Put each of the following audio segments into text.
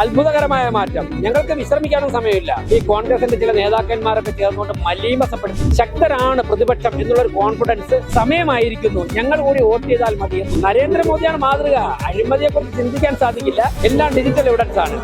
അത്ഭുതകരമായ മാറ്റം. ഞങ്ങൾക്ക് വിശ്രമിക്കാനും സമയമില്ല. ഈ കോൺഗ്രസിന്റെ ചില നേതാക്കന്മാരൊക്കെ ചേർന്നുകൊണ്ട് മലീമസപ്പെടുത്തി ശക്തരാണ് പ്രതിപക്ഷം എന്നുള്ള ഒരു കോൺഫിഡൻസ് സമയമായിരിക്കുന്നു. ഞങ്ങൾ കൂടി വോട്ട് ചെയ്താൽ മതി നരേന്ദ്രമോദിയാണ് മാതൃക. അഴിമതിയെ കുറിച്ച് ചിന്തിക്കാൻ സാധിക്കില്ല. എല്ലാം ഡിജിറ്റൽ എവിഡൻസ് ആണ്.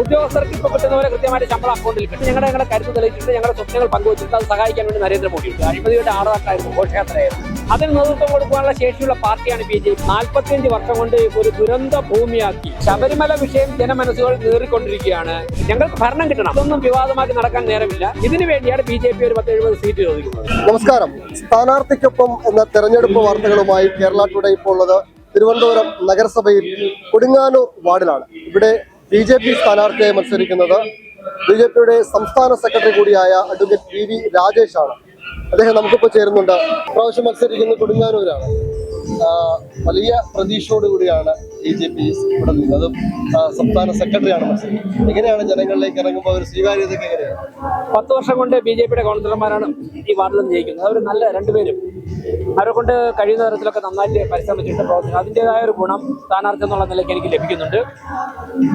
ഉദ്യോഗസ്ഥർക്ക് ഇപ്പൊ കിട്ടുന്നവരെ കൃത്യമായിട്ട് ശമ്പളം അക്കൗണ്ടിൽ കിട്ടും. ഞങ്ങളുടെ ഞങ്ങളുടെ കരുത്ത് തെളിയിച്ചിട്ട് ഞങ്ങളുടെ സ്വപ്നങ്ങൾ പങ്കുവച്ചിട്ട് അത് സഹായിക്കാൻ വേണ്ടി നരേന്ദ്രമോദിയുണ്ട്. അഴിമതിയുടെ ആറാക്കായിരുന്നു ഘോഷയാത്രയായിരുന്നു അതിന് നേതൃത്വം കൊടുക്കാനുള്ള ശേഷിയുള്ള പാർട്ടിയാണ് ബി ജെ പി. നാൽപ്പത്തിയഞ്ച് വർഷം കൊണ്ട് ഒരു ദുരന്ത ഭൂമിയാക്കി ശബരിമല വിഷയം ജനമനസ്സുകൾ നേറിക്കൊണ്ടിരിക്കുകയാണ്. ഞങ്ങൾക്ക് ഭരണം കിട്ടണം. അതൊന്നും വിവാദമാക്കി നടക്കാൻ നേരമില്ല. ഇതിനു വേണ്ടിയാണ് ബി ജെ പി ഒരു പത്ത് എഴുപത് സീറ്റ് ചോദിക്കുന്നത്. നമസ്കാരം. സ്ഥാനാർത്ഥിക്കൊപ്പം എന്ന തെരഞ്ഞെടുപ്പ് വാർത്തകളുമായി കേരള ടുഡേ ഇപ്പോൾ ഉള്ളത് തിരുവനന്തപുരം നഗരസഭയിൽ കൊടുങ്ങാനൂർ വാർഡിലാണ്. ഇവിടെ ബി ജെ പി സ്ഥാനാർത്ഥിയായി മത്സരിക്കുന്നത് ബി ജെ പിയുടെ സംസ്ഥാന സെക്രട്ടറി കൂടിയായ അഡ്വക്കേറ്റ് പി വി രാജേഷ് ആണ് അദ്ദേഹം നമുക്കിപ്പോൾ ചേരുന്നുണ്ട്. പ്രാവശ്യം മത്സരിക്കുന്നത് കൊടുങ്ങാനൂരാണ്. വലിയ പ്രതീക്ഷയോടുകൂടിയാണ് ബി ജെ പി ഇവിടെ നിന്നത്. സംസ്ഥാന സെക്രട്ടറിയാണ് മത്സരിക്കുന്നത്. എങ്ങനെയാണ് ജനങ്ങളിലേക്ക് ഇറങ്ങുമ്പോൾ ഒരു സ്വീകാര്യതയ്ക്ക് എങ്ങനെയാണ്? പത്ത് വർഷം കൊണ്ട് ബി ജെ പിയുടെ കൗൺസിലർമാരാണ് ഈ നിന്ന് ജയിക്കുന്നത്. അവർ നല്ല രണ്ടുപേരും അവരെ കൊണ്ട് കഴിയുന്ന തരത്തിലൊക്കെ നന്നായിട്ട് പരിശ്രമിച്ചിട്ട് പ്രവർത്തിക്കുന്നു അതിന്റെതായ ഒരു ഗുണം സ്ഥാനാർത്ഥി എന്നുള്ള നിലയ്ക്ക് എനിക്ക് ലഭിക്കുന്നുണ്ട്.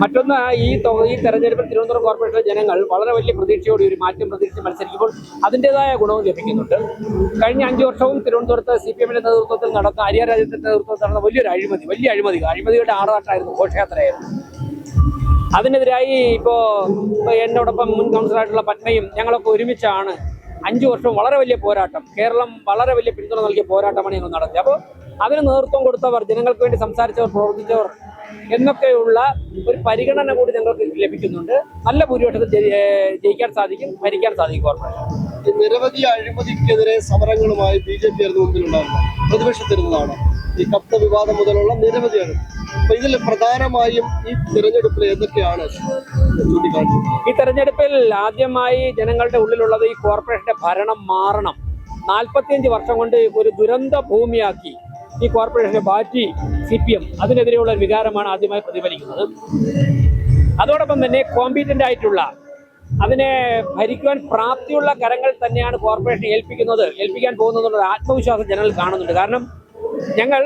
മറ്റൊന്ന് ഈ ഈ തെരഞ്ഞെടുപ്പിൽ തിരുവനന്തപുരം കോർപ്പറേഷനിലെ ജനങ്ങൾ വളരെ വലിയ പ്രതീക്ഷയോടെ ഒരു മാറ്റം പ്രതീക്ഷിച്ച് മത്സരിക്കുമ്പോൾ അതിന്റെതായ ഗുണവും ലഭിക്കുന്നുണ്ട്. കഴിഞ്ഞ അഞ്ച് വർഷവും തിരുവനന്തപുരത്ത് സി പി എമ്മിന്റെ നേതൃത്വത്തിൽ നടന്ന അരിയ രാജ്യത്തിന്റെ നേതൃത്വത്തിൽ നടന്ന വലിയൊരു അഴിമതി വലിയ അഴിമതി അഴിമതിയുടെ ആറാട്ടായിരുന്നു ഘോഷയാത്രയായിരുന്നു. അതിനെതിരായി ഇപ്പോൾ എന്നോടൊപ്പം മുൻ കൗൺസിലറായിട്ടുള്ള പത്മയും ഞങ്ങളൊക്കെ ഒരുമിച്ചാണ് അഞ്ചു വർഷം വളരെ വലിയ പോരാട്ടം. കേരളം വളരെ വലിയ പിന്തുണ നൽകിയ പോരാട്ടമാണ് ഞങ്ങൾ നടത്തിയത്. അപ്പോൾ അതിന് നേതൃത്വം കൊടുത്തവർ ജനങ്ങൾക്ക് വേണ്ടി സംസാരിച്ചവർ പ്രവർത്തിച്ചവർ എന്നൊക്കെയുള്ള ഒരു പരിഗണന കൂടി ഞങ്ങൾക്ക് ലഭിക്കുന്നുണ്ട്. നല്ല ഭൂരിപക്ഷത്തിൽ ജയിക്കാൻ സാധിക്കും ഭരിക്കാൻ സാധിക്കും കോർപ്പറേഷൻ നിരവധി അഴിമതിക്കെതിരെ സമരങ്ങളുമായി ബി ജെ പി ആയിരുന്നു പ്രതിപക്ഷത്തിരുന്നതാണ്. ഈ കപ്ത വിവാദം മുതലുള്ള നിരവധിയാണ്. അപ്പൊ ഇതിൽ പ്രധാനമായും ഈ തിരഞ്ഞെടുപ്പിൽ എന്തൊക്കെയാണ് ചൂണ്ടിക്കാണിച്ചത് ഈ തെരഞ്ഞെടുപ്പിൽ ആദ്യമായി ജനങ്ങളുടെ ഉള്ളിലുള്ളത് ഈ കോർപ്പറേഷന്റെ ഭരണം മാറണം. നാൽപ്പത്തിയഞ്ച് വർഷം കൊണ്ട് ഒരു ദുരന്ത ഭൂമിയാക്കി ഈ കോർപ്പറേഷനെ മാറ്റി സി പി എം. അതിനെതിരെയുള്ള വികാരമാണ് ആദ്യമായി പ്രതിഫലിക്കുന്നത്. അതോടൊപ്പം തന്നെ കോമ്പീറ്റന്റ് ആയിട്ടുള്ള അതിനെ ഭരിക്കുവാൻ പ്രാപ്തിയുള്ള കരങ്ങൾ തന്നെയാണ് കോർപ്പറേഷൻ ഏൽപ്പിക്കുന്നത് ഏൽപ്പിക്കാൻ പോകുന്നത് എന്നുള്ള ആത്മവിശ്വാസം ജനങ്ങൾ കാണുന്നുണ്ട്. കാരണം ഞങ്ങൾ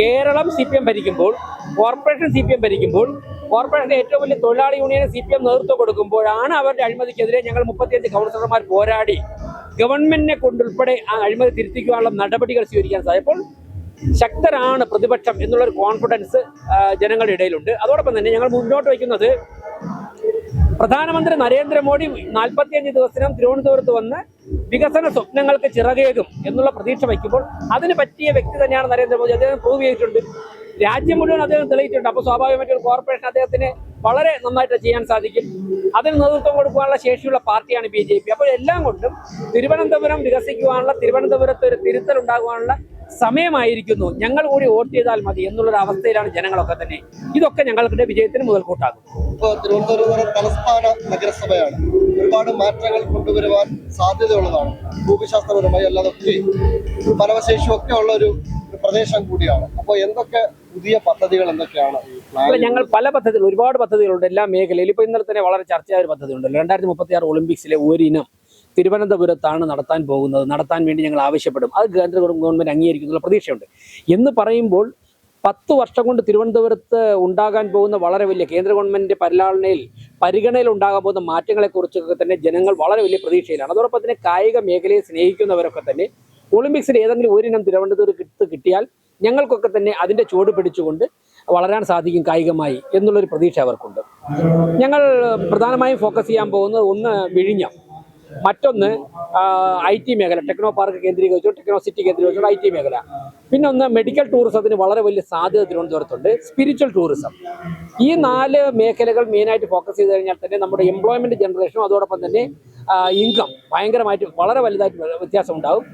കേരളം സി പി എം ഭരിക്കുമ്പോൾ കോർപ്പറേഷൻ സി പി എം ഭരിക്കുമ്പോൾ കോർപ്പറേഷന്റെ ഏറ്റവും വലിയ തൊഴിലാളി യൂണിയന് സി പി എം നേതൃത്വം കൊടുക്കുമ്പോഴാണ് അവരുടെ അഴിമതിക്കെതിരെ ഞങ്ങൾ മുപ്പത്തിയഞ്ച് കൗൺസിലർമാർ പോരാടി. ഗവൺമെന്റിനെ കൊണ്ടുൾപ്പെടെ ആ അഴിമതി തിരുത്തിക്കുവാനുള്ള നടപടികൾ സ്വീകരിക്കാൻ സാധിച്ചപ്പോൾ ശക്തരാണ് പ്രതിപക്ഷം എന്നുള്ളൊരു കോൺഫിഡൻസ് ജനങ്ങളുടെ ഇടയിലുണ്ട്. അതോടൊപ്പം തന്നെ ഞങ്ങൾ മുന്നോട്ട് വയ്ക്കുന്നത് പ്രധാനമന്ത്രി നരേന്ദ്രമോദി നാൽപ്പത്തിയഞ്ച് ദിവസത്തിനും തിരുവനന്തപുരത്ത് വന്ന് വികസന സ്വപ്നങ്ങൾക്ക് ചിറകേകും എന്നുള്ള പ്രതീക്ഷ വയ്ക്കുമ്പോൾ അതിന് പറ്റിയ വ്യക്തി തന്നെയാണ് നരേന്ദ്രമോദി. അദ്ദേഹം പ്രൂവ് ചെയ്തിട്ടുണ്ട്. രാജ്യം മുഴുവൻ അദ്ദേഹം തെളിയിച്ചിട്ടുണ്ട്. അപ്പോൾ ഒരു കോർപ്പറേഷൻ അദ്ദേഹത്തിന് വളരെ നന്നായിട്ട് ചെയ്യാൻ സാധിക്കും. അതിന് നേതൃത്വം കൊടുക്കാനുള്ള ശേഷിയുള്ള പാർട്ടിയാണ് ബി ജെ പി. അപ്പോൾ എല്ലാം കൊണ്ടും തിരുവനന്തപുരം വികസിക്കുവാനുള്ള തിരുവനന്തപുരത്ത് ഒരു തിരുത്തൽ ഉണ്ടാകുവാനുള്ള സമയമായിരിക്കുന്നു. ഞങ്ങൾ കൂടി വോട്ട് ചെയ്താൽ മതി എന്നുള്ളൊരു അവസ്ഥയിലാണ് ജനങ്ങളൊക്കെ തന്നെ. ഇതൊക്കെ ഞങ്ങളുടെ വിജയത്തിന് മുതൽക്കൂട്ടാകും. ഇപ്പോൾ തിരുവനന്തപുരം തലസ്ഥാന നഗരസഭയാണ്. ഒരുപാട് മാറ്റങ്ങൾ കൊണ്ടുവരുവാൻ സാധ്യതയുള്ളതാണ്. ഭൂമിശാസ്ത്രപരമായി അല്ലാതെ ഒക്കെ ഉള്ള ഒരു പ്രദേശം കൂടിയാണ്. അപ്പോൾ എന്തൊക്കെ പുതിയ പദ്ധതികൾ എന്തൊക്കെയാണ്? അല്ല ഞങ്ങൾ പല പദ്ധതികൾ ഒരുപാട് പദ്ധതികളുണ്ട് എല്ലാ മേഖലയിലും. ഇപ്പോൾ ഇന്നലെ തന്നെ വളരെ ചർച്ചയായ ഒരു പദ്ധതി ഉണ്ടല്ലോ രണ്ടായിരത്തി മുപ്പത്തി ആറ് ഒളിമ്പിക്സിലെ ഒരിനം തിരുവനന്തപുരത്താണ് നടത്താൻ പോകുന്നത്. നടത്താൻ വേണ്ടി ഞങ്ങൾ ആവശ്യപ്പെടും. അത് കേന്ദ്ര ഗവൺമെന്റ് അംഗീകരിക്കുന്നുള്ള പ്രതീക്ഷയുണ്ട്. എന്ന് പറയുമ്പോൾ പത്ത് വർഷം കൊണ്ട് തിരുവനന്തപുരത്ത് ഉണ്ടാകാൻ പോകുന്ന വളരെ വലിയ കേന്ദ്ര ഗവൺമെന്റിന്റെ പരിലാളനയിൽ പരിഗണനയിൽ ഉണ്ടാകാൻ പോകുന്ന മാറ്റങ്ങളെക്കുറിച്ചൊക്കെ തന്നെ ജനങ്ങൾ വളരെ വലിയ പ്രതീക്ഷയിലാണ്. അതോടൊപ്പം തന്നെ കായിക മേഖലയെ സ്നേഹിക്കുന്നവരൊക്കെ തന്നെ ഒളിമ്പിക്സിൽ ഏതെങ്കിലും ഒരിനം തിരുവനന്തപുരം കിട്ട് കിട്ടിയാൽ ഞങ്ങൾക്കൊക്കെ തന്നെ അതിന്റെ ചുവട് പിടിച്ചുകൊണ്ട് വളരാൻ സാധിക്കും കായികമായി എന്നുള്ളൊരു പ്രതീക്ഷ അവർക്കുണ്ട്. ഞങ്ങൾ പ്രധാനമായും ഫോക്കസ് ചെയ്യാൻ പോകുന്നത് ഒന്ന് വിഴിഞ്ഞം. മറ്റൊന്ന് ഐ ടി മേഖല ടെക്നോ പാർക്ക് കേന്ദ്രീകരിച്ചു ടെക്നോ സിറ്റി കേന്ദ്രീകരിച്ചു ഐ ടി മേഖല. പിന്നെ ഒന്ന് മെഡിക്കൽ ടൂറിസത്തിന് വളരെ വലിയ സാധ്യത തിരുവനന്തപുരത്തുണ്ട് സ്പിരിച്വൽ ടൂറിസം ഈ നാല് മേഖലകൾ മെയിനായിട്ട് ഫോക്കസ് ചെയ്ത് കഴിഞ്ഞാൽ തന്നെ നമ്മുടെ എംപ്ലോയ്മെന്റ് ജനറേഷനും അതോടൊപ്പം തന്നെ ഇൻകം ഭയങ്കരമായിട്ട് വളരെ വലുതായിട്ട് വ്യത്യാസം ഉണ്ടാകും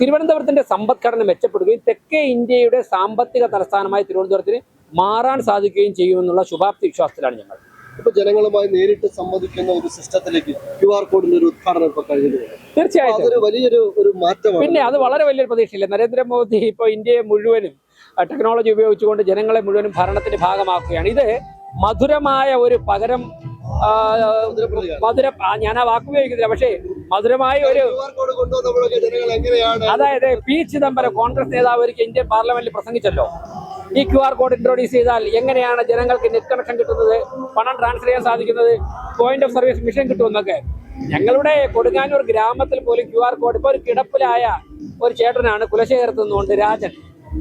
തിരുവനന്തപുരത്തിന്റെ സമ്പദ്ഘടന മെച്ചപ്പെടുകയും തെക്കേ ഇന്ത്യയുടെ സാമ്പത്തിക തലസ്ഥാനമായി തിരുവനന്തപുരത്തിന് മാറാൻ സാധിക്കുകയും ചെയ്യുമെന്നുള്ള ശുഭാപ്തി വിശ്വാസത്തിലാണ് ഞങ്ങൾ. ഇപ്പൊ ജനങ്ങളുമായി നേരിട്ട് സംവദിക്കുന്ന ഒരു സിസ്റ്റത്തിലേക്ക് ക്യു ആർ കോഡിന്റെ ഒരു ഉദ്ഘാടനം ഇപ്പൊ കഴിഞ്ഞു തീർച്ചയായിട്ടും. അതൊരു വലിയൊരു ഒരു മാറ്റമാണ്. പിന്നെ അത് വളരെ വലിയൊരു പ്രതീക്ഷയില്ല. നരേന്ദ്രമോദി ഇപ്പൊ ഇന്ത്യയെ മുഴുവനും ടെക്നോളജി ഉപയോഗിച്ചുകൊണ്ട് ജനങ്ങളെ മുഴുവനും ഭരണത്തിന്റെ ഭാഗമാക്കുകയാണ്. ഇത് മധുരമായ ഒരു പകരം മധുര ഞാൻ ആ വാക്ക് ഉപയോഗിക്കുന്നില്ല പക്ഷേ മധുരമായ ഒരു അതായത് പി ചിദംബരം കോൺഗ്രസ് നേതാവ് ഒരിക്കൽ ഇന്ത്യൻ പാർലമെന്റിൽ പ്രസംഗിച്ചല്ലോ. ഈ ക്യു ആർ കോഡ് ഇൻട്രോഡ്യൂസ് ചെയ്താൽ എങ്ങനെയാണ് ജനങ്ങൾക്ക് നെറ്റ് കണക്ഷൻ കിട്ടുന്നത്? പണം ട്രാൻസ്ഫർ ചെയ്യാൻ സാധിക്കുന്നത്? പോയിന്റ് ഓഫ് സർവീസ് മിഷൻ കിട്ടുമെന്നൊക്കെ. ഞങ്ങളുടെ കൊടുങ്ങാനൂർ ഗ്രാമത്തിൽ പോലും ക്യു ആർ കോഡ് ഇപ്പോൾ ഒരു കിടപ്പിലായ ഒരു ചേട്ടനാണ് കുലശേഖരത്ത് നിന്നുകൊണ്ട് രാജൻ.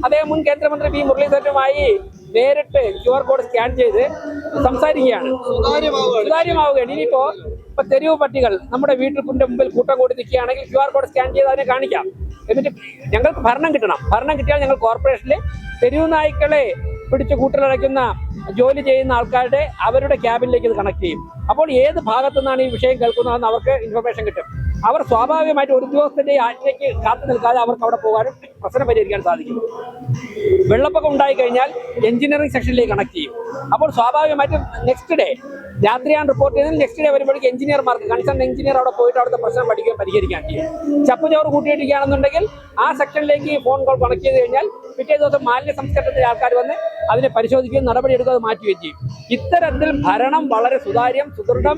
അദ്ദേഹം മുൻ കേന്ദ്രമന്ത്രി പി മുരളീധരനുമായി നേരിട്ട് ക്യു ആർ കോഡ് സ്കാൻ ചെയ്ത് സംസാരിക്കുകയാണ്. സുതാര്യമാവുകയാണ്. ഇനിയിപ്പോ ഇപ്പൊ തെരുവ് പട്ടികൾ നമ്മുടെ വീട്ടിൽ മുമ്പിൽ കൂട്ടം കൂടി നിൽക്കുകയാണെങ്കിൽ ക്യു ആർ കോഡ് സ്കാൻ ചെയ്ത് അതിനെ കാണിക്കാം. എന്നിട്ട് ഞങ്ങൾക്ക് ഭരണം കിട്ടണം. ഭരണം കിട്ടിയാൽ ഞങ്ങൾ കോർപ്പറേഷനിൽ തെരുവ് നായ്ക്കളെ പിടിച്ച് കൂട്ടിലടയ്ക്കുന്ന ജോലി ചെയ്യുന്ന ആൾക്കാരുടെ അവരുടെ ക്യാബിനിലേക്ക് ഇത് കണക്ട് ചെയ്യും. അപ്പോൾ ഏത് ഭാഗത്തു നിന്നാണ് ഈ വിഷയം കേൾക്കുന്നതെന്ന് അവർക്ക് ഇൻഫർമേഷൻ കിട്ടും. അവർ സ്വാഭാവികമായിട്ട് ഒരു ദിവസത്തിന്റെ ആജ്ഞയ്ക്ക് കാത്തു നിൽക്കാതെ അവർക്ക് അവിടെ പോകാനും പ്രശ്നം പരിഹരിക്കാൻ സാധിക്കും. വെള്ളപ്പൊക്കം ഉണ്ടായി കഴിഞ്ഞാൽ എഞ്ചിനീയറിംഗ് സെക്ഷനിലേക്ക് കണക്ട് ചെയ്യും. അപ്പോൾ സ്വാഭാവികമായിട്ടും നെക്സ്റ്റ് ഡേ രാത്രിയാണ് റിപ്പോർട്ട് ചെയ്തത് നെക്സ്റ്റ് ഡേ വരുമ്പോഴേക്ക് എഞ്ചിനീയർമാർക്ക് കൺസേൺ എഞ്ചിനീയർ അവിടെ പോയിട്ട് അവിടുത്തെ പ്രശ്നം പഠിക്കാൻ പരിഹരിക്കാൻ ചെയ്യും ചപ്പുചോറ് കൂട്ടിയിട്ടിരിക്കുകയാണെന്നുണ്ടെങ്കിൽ ആ സെക്ഷനിലേക്ക് ഫോൺ കോൾ കണക്ട് ചെയ്ത് കഴിഞ്ഞാൽ പിറ്റേ ദിവസം മാലിന്യ സംസ്കരണത്തിലെ ആൾക്കാർ വന്ന് അതിനെ പരിശോധിക്കുകയും നടപടിയെടുക്കാതെ മാറ്റുകയും ചെയ്യും. ഇത്തരത്തിൽ ഭരണം വളരെ സുതാര്യം സുദൃഢം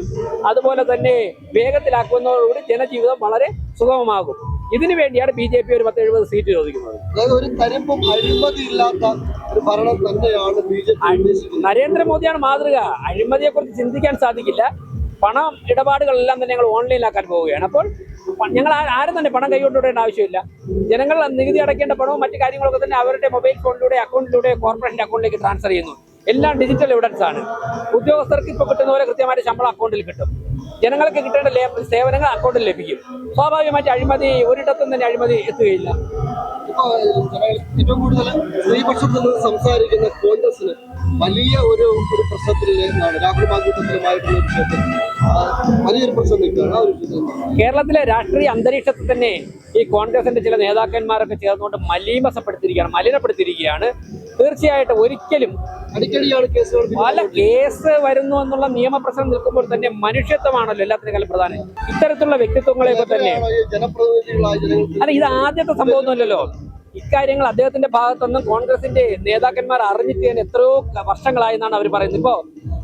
അതുപോലെ തന്നെ വേഗത്തിലാക്കുന്നതോടുകൂടി ജനജീവിതം വളരെ സുഗമമാകും. ഇതിനു വേണ്ടിയാണ് ബി ജെ പി ഒരു പത്ത് എഴുപത് സീറ്റ് ചോദിക്കുന്നത്. അതായത് ഒരു കരിമ്പും അഴിമതി ഇല്ലാത്ത ഒരു ഭരണം തന്നെയാണ് ബി ജെ പി നരേന്ദ്രമോദിയാണ് മാതൃക. അഴിമതിയെ കുറിച്ച് ചിന്തിക്കാൻ സാധിക്കില്ല. പണം ഇടപാടുകളെല്ലാം തന്നെ ഞങ്ങൾ ഓൺലൈനിലാക്കാൻ പോവുകയാണ്. അപ്പോൾ ഞങ്ങൾ ആരും തന്നെ പണം കൈകൊണ്ട് വിടേണ്ട ആവശ്യമില്ല. ജനങ്ങൾ നികുതി അടയ്ക്കേണ്ട പണവും മറ്റു കാര്യങ്ങളൊക്കെ തന്നെ അവരുടെ മൊബൈൽ ഫോണിലൂടെ അക്കൗണ്ടിലൂടെ കോർപ്പറേഷന്റെ അക്കൗണ്ടിലേക്ക് ട്രാൻസ്ഫർ ചെയ്യുന്നു. എല്ലാം ഡിജിറ്റൽ എവിഡൻസ് ആണ് ഉദ്യോഗസ്ഥർക്ക് ഇപ്പോൾ കിട്ടുന്ന പോലെ കൃത്യമായിട്ട് ശമ്പളം അക്കൗണ്ടിൽ കിട്ടും. ജനങ്ങൾക്ക് കിട്ടേണ്ട സേവനങ്ങൾ അക്കൗണ്ടിൽ ലഭിക്കും. സ്വാഭാവികമായിട്ട് അഴിമതി ഒരിടത്തും തന്നെ അഴിമതി എത്തുകയില്ല. ഏറ്റവും കൂടുതൽ സ്ത്രീപക്ഷത്തിൽ നിന്ന് സംസാരിക്കുന്ന കോൺഗ്രസിന് വലിയ ഒരു ഒരു പ്രശ്നത്തിൽ നിന്നാണ് രാഹുൽ മാങ്കൂട്ടത്തിലുമായിട്ടുള്ള വിഷയത്തിൽ ആ, വലിയൊരു പ്രശ്നം നിൽക്കുകയാണ് ആ ഒരു വിഷയത്തിൽ കേരളത്തിലെ രാഷ്ട്രീയ അന്തരീക്ഷത്തിൽ തന്നെ ഈ കോൺഗ്രസിന്റെ ചില നേതാക്കന്മാരൊക്കെ ചേർന്നുകൊണ്ട് മലീമസപ്പെടുത്തിയിരിക്കുകയാണ് മലിനപ്പെടുത്തിയിരിക്കുകയാണ്. തീർച്ചയായിട്ടും ഒരിക്കലും പല കേസ് വരുന്നു എന്നുള്ള നിയമപ്രശ്നം നിൽക്കുമ്പോൾ തന്നെ മനുഷ്യത്വമാണല്ലോ എല്ലാത്തിനേക്കാളും പ്രധാനം. ഇത്തരത്തിലുള്ള വ്യക്തിത്വങ്ങളെയൊക്കെ തന്നെ അല്ല ഇത് ആദ്യത്തെ സംഭവമൊന്നുമല്ലല്ലോ. ഇക്കാര്യങ്ങൾ അദ്ദേഹത്തിന്റെ ഭാഗത്തൊന്നും കോൺഗ്രസിന്റെ നേതാക്കന്മാർ അറിഞ്ഞിട്ട് തന്നെ എത്രയോ വർഷങ്ങളായി എന്നാണ് അവർ പറയുന്നത്. ഇപ്പോ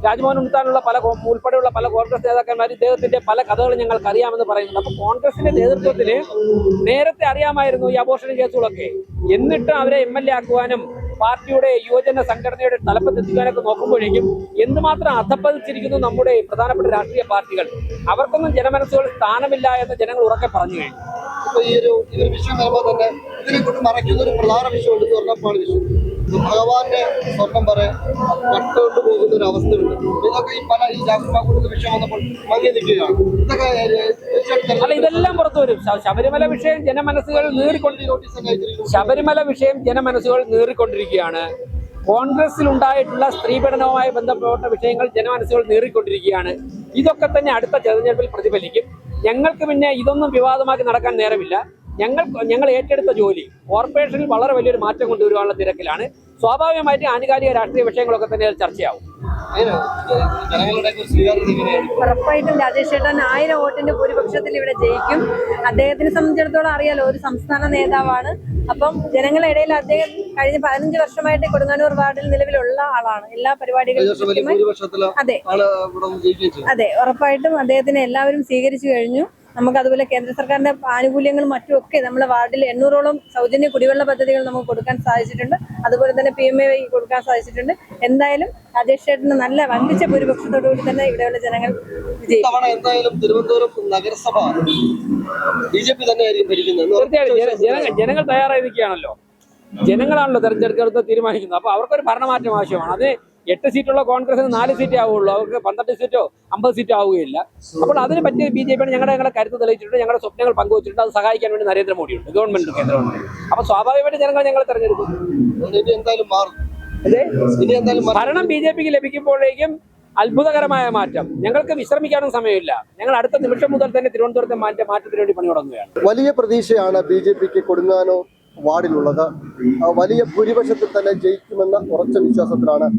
രാജ്മോഹൻ ഉണ്ണിത്താനുള്ള പല ഉൾപ്പെടെയുള്ള പല കോൺഗ്രസ് നേതാക്കന്മാർ ഇദ്ദേഹത്തിന്റെ പല കഥകളും ഞങ്ങൾക്ക് അറിയാമെന്ന് പറയുന്നുണ്ട്. അപ്പൊ കോൺഗ്രസിന്റെ നേതൃത്വത്തിന് നേരത്തെ അറിയാമായിരുന്നു ഈ അബോഷണ കേസുകളൊക്കെ. എന്നിട്ടും അവരെ എം എൽ എ ആക്കുവാനും പാർട്ടിയുടെ യുവജന സംഘടനയുടെ തലപ്പത്തെത്തിക്കാനൊക്കെ നോക്കുമ്പോഴേക്കും എന്തുമാത്രം അധപ്പതിച്ചിരിക്കുന്നു നമ്മുടെ പ്രധാനപ്പെട്ട രാഷ്ട്രീയ പാർട്ടികൾ. അവർക്കൊന്നും ജനമനസ്സുകളിൽ സ്ഥാനമില്ല എന്ന് ജനങ്ങൾ ഉറക്കെ പറഞ്ഞു കഴിഞ്ഞു. ഇപ്പൊ ഈ ഒരു ഈ ഒരു വിഷയം വരുമ്പോൾ തന്നെ ഇതിനെ കൊണ്ട് മറയ്ക്കുന്ന ഒരു പ്രധാന വിഷയമുണ്ട് സ്വർണപ്പാണ് വിഷയം ഭഗവാന്റെ സ്വർണം വരെ കട്ടുകൊണ്ട് പോകുന്ന ഒരു അവസ്ഥയുണ്ട് ഇതൊക്കെ ഈ പല ഈ വിഷയം വന്നപ്പോൾ മങ്ങി നിൽക്കുകയാണ് ഇതൊക്കെ അല്ല ഇതെല്ലാം പുറത്തു വരും. ശബരിമല വിഷയം ജനമനസ്സുകൾ ശബരിമല വിഷയം ജനമനസ്സുകൾ നീറിക്കൊണ്ടിരിക്കുകയാണ്. കോൺഗ്രസിൽ ഉണ്ടായിട്ടുള്ള സ്ത്രീപീഡനവുമായി ബന്ധപ്പെട്ട വിഷയങ്ങൾ ജനമനസ്സുകൾ നീറിക്കൊണ്ടിരിക്കുകയാണ്. ഇതൊക്കെ തന്നെ അടുത്ത തെരഞ്ഞെടുപ്പിൽ പ്രതിഫലിക്കും. ഞങ്ങൾക്ക് പിന്നെ ഇതൊന്നും വിവാദമാക്കി നടക്കാൻ നേരമില്ല. ഞങ്ങൾ ഞങ്ങൾ ഏറ്റെടുത്ത ജോലി കോർപ്പറേഷനിൽ വളരെ വലിയൊരു മാറ്റം കൊണ്ടുവരുവാനുള്ള തിരക്കിലാണ്. സ്വാഭാവികമായിട്ട് ആനുകാലിക രാഷ്ട്രീയ വിഷയങ്ങളൊക്കെ തന്നെ ചർച്ചയാവും. ഉറപ്പായിട്ടും രാജേഷ് ചേട്ടൻ ആയിരം വോട്ടിന്റെ ഭൂരിപക്ഷത്തിൽ ഇവിടെ ജയിക്കും. അദ്ദേഹത്തിനെ സംബന്ധിച്ചിടത്തോളം അറിയാലോ ഒരു സംസ്ഥാന നേതാവാണ്. അപ്പം ജനങ്ങളുടെ ഇടയിൽ അദ്ദേഹം കഴിഞ്ഞ പതിനഞ്ച് വർഷമായിട്ട് കൊടുങ്ങാനൂർ വാർഡിൽ നിലവിലുള്ള ആളാണ്. എല്ലാ പരിപാടികളും അതെ. അതെ ഉറപ്പായിട്ടും അദ്ദേഹത്തിനെ എല്ലാവരും സ്വീകരിച്ചു കഴിഞ്ഞു. നമുക്ക് അതുപോലെ കേന്ദ്ര സർക്കാരിന്റെ ആനുകൂല്യങ്ങളും മറ്റും ഒക്കെ നമ്മുടെ വാർഡിൽ എണ്ണൂറോളം സൗജന്യ കുടിവെള്ള പദ്ധതികൾ നമുക്ക് കൊടുക്കാൻ സാധിച്ചിട്ടുണ്ട്. അതുപോലെ തന്നെ പി എം എ വൈ കൊടുക്കാൻ സാധിച്ചിട്ടുണ്ട്. എന്തായാലും രാജേഷ് ചേട്ടന് നല്ല വമ്പിച്ച ഭൂരിപക്ഷത്തോടുകൂടി തന്നെ ഇവിടെയുള്ള ജനങ്ങൾ എന്തായാലും തിരുവനന്തപുരം നഗരസഭ ബി ജെ പി തന്നെ ജനങ്ങൾ തയ്യാറായി നിൽക്കുകയാണല്ലോ. ജനങ്ങളാണല്ലോ തെരഞ്ഞെടുക്കുന്നത് തീരുമാനിക്കുന്നത്. അപ്പൊ അവർക്കൊരു ഭരണമാറ്റം ആവശ്യമാണ്. അത് എട്ട് സീറ്റുള്ള കോൺഗ്രസിന് നാല് സീറ്റേ ആവുള്ളൂ. അവർക്ക് പന്ത്രണ്ട് സീറ്റോ അമ്പത് സീറ്റോ ആവുകയില്ല. അപ്പോൾ അതിന് പറ്റിയ ബി ജെ പിയാണ് ഞങ്ങളുടെ ഞങ്ങളുടെ കരുത്ത് തെളിയിച്ചിട്ടുണ്ട്. ഞങ്ങളുടെ സ്വപ്നങ്ങൾ പങ്കുവച്ചിട്ടുണ്ട്. അത് സഹായിക്കാൻ വേണ്ടി നരേന്ദ്രമോദിയുണ്ട്. ഗവൺമെന്റ് കേന്ദ്രമുണ്ട് അപ്പോൾ അപ്പൊ സ്വാഭാവികമായിട്ട് ജനങ്ങൾ ഞങ്ങളെ തെരഞ്ഞെടുക്കും. ഇനി എന്തായാലും മാറും. ഇനി എന്തായാലും മാറും. ഭരണം ബി ജെ പിക്ക് ലഭിക്കുമ്പോഴേക്കും അത്ഭുതകരമായ മാറ്റം. ഞങ്ങൾക്ക് വിശ്രമിക്കാനും സമയമില്ല. ഞങ്ങൾ അടുത്ത നിമിഷം മുതൽ തന്നെ തിരുവനന്തപുരത്തെ മാറ്റ മാറ്റത്തിന് വേണ്ടി പണി തുടങ്ങുകയാണ് വലിയ പ്രതീക്ഷയാണ് ബി ജെ പിക്ക് കൊടുങ്ങാനോ വാർഡിലുള്ളത്. വലിയ ഭൂരിപക്ഷത്തിൽ തന്നെ ജയിക്കുമെന്ന ഉറച്ച വിശ്വാസത്തിലാണ്